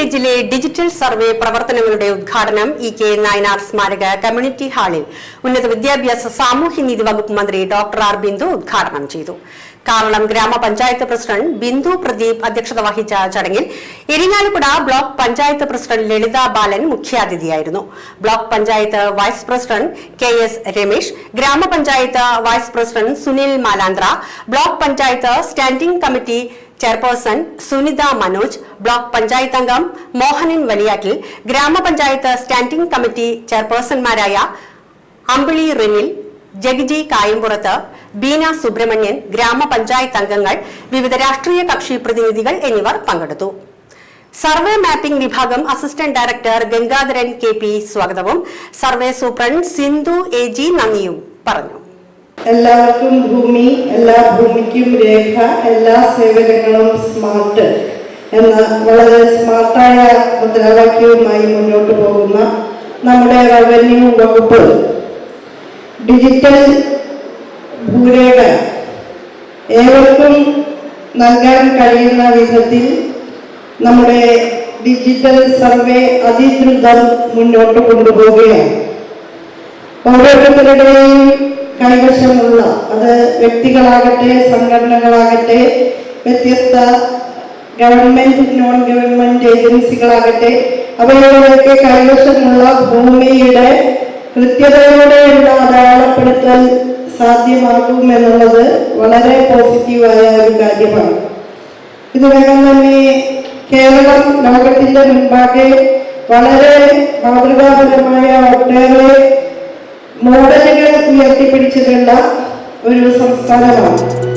വില്ലേജിലെ digital survey പ്രവർത്തനങ്ങളുടെ ഉദ്ഘാടനം ഇ കെ നായനാർ സ്മാരക കമ്മ്യൂണിറ്റി ഹാളിൽ ഉന്നത വിദ്യാഭ്യാസ സാമൂഹ്യനീതി വകുപ്പ് മന്ത്രി ഡോക്ടർ ആർ ബിന്ദു ഉദ്ഘാടനം ചെയ്തു. കാറളം ഗ്രാമപഞ്ചായത്ത് പ്രസിഡന്റ് ബിന്ദു പ്രദീപ് അധ്യക്ഷത വഹിച്ച ചടങ്ങിൽ Irinjalakuda block panchayat president Lalitha Balan മുഖ്യാതിഥിയായിരുന്നു. Block panchayat vice president K S Ramesh ഗ്രാമപഞ്ചായത്ത് vice president Sunil Malandra block panchayat standing committee chairperson Sunitha Manoj block panchayat അംഗം മോഹനൻ വലിയാറ്റിൽ ഗ്രാമപഞ്ചായത്ത് സ്റ്റാൻഡിംഗ് കമ്മിറ്റി ചെയർപേഴ്സൺമാരായ അമ്പിളി റിനിൽ ജഗിജി കായംപുറത്ത് ബീന സുബ്രഹ്മണ്യൻ ഗ്രാമപഞ്ചായത്ത് അംഗങ്ങൾ വിവിധ രാഷ്ട്രീയ കക്ഷി പ്രതിനിധികൾ എന്നിവർ പങ്കെടുത്തു. സർവേ മാപ്പിംഗ് വിഭാഗം assistant director Gangadharan K P സ്വാഗതവും survey superintendent Sindhu A G നന്ദിയും പറഞ്ഞു. എല്ലാവർക്കും ഭൂമി എല്ലാ ഭൂമിക്കും രേഖ എല്ലാ സേവനങ്ങളും സ്മാർട്ട് എന്ന വളരെ സ്മാർട്ടായ മുദ്രാവാക്യവുമായി മുന്നോട്ട് പോകുന്ന നമ്മുടെ റവന്യൂ വകുപ്പ്. ഡിജിറ്റൽ ഭൂരേഖ. ഏവർക്കും നൽകാൻ കഴിയുന്ന വിധത്തിൽ നമ്മുടെ ഡിജിറ്റൽ സർവേ അതിദ്രുതം മുന്നോട്ട് കൊണ്ടുപോവുകയാണ്. ഓരോരുത്തരുടെയും കൈവശമുള്ള അത് വ്യക്തികളാകട്ടെ സംഘടനകളാകട്ടെ വ്യത്യസ്ത ഗവൺമെന്റ് നോൺ ഗവൺമെന്റ് ഏജൻസികളാകട്ടെ അവയുടെയൊക്കെ കൈവശമുള്ള ഭൂമിയുടെ കൃത്യതയോടെയുള്ള അടയാളപ്പെടുത്തൽ സാധ്യമാകുമെന്നുള്ളത് വളരെ പോസിറ്റീവായ ഒരു കാര്യമാണ്. ഇതിനകം തന്നെ കേരളം ലോകത്തിന്റെ മുൻപാകെ വളരെ മാതൃകാപരമായ ഒട്ടേറെ മോഡലുകൾ ഉയർത്തിപ്പിടിച്ചിട്ടുള്ള ഒരു സംസ്ഥാനമാണ്.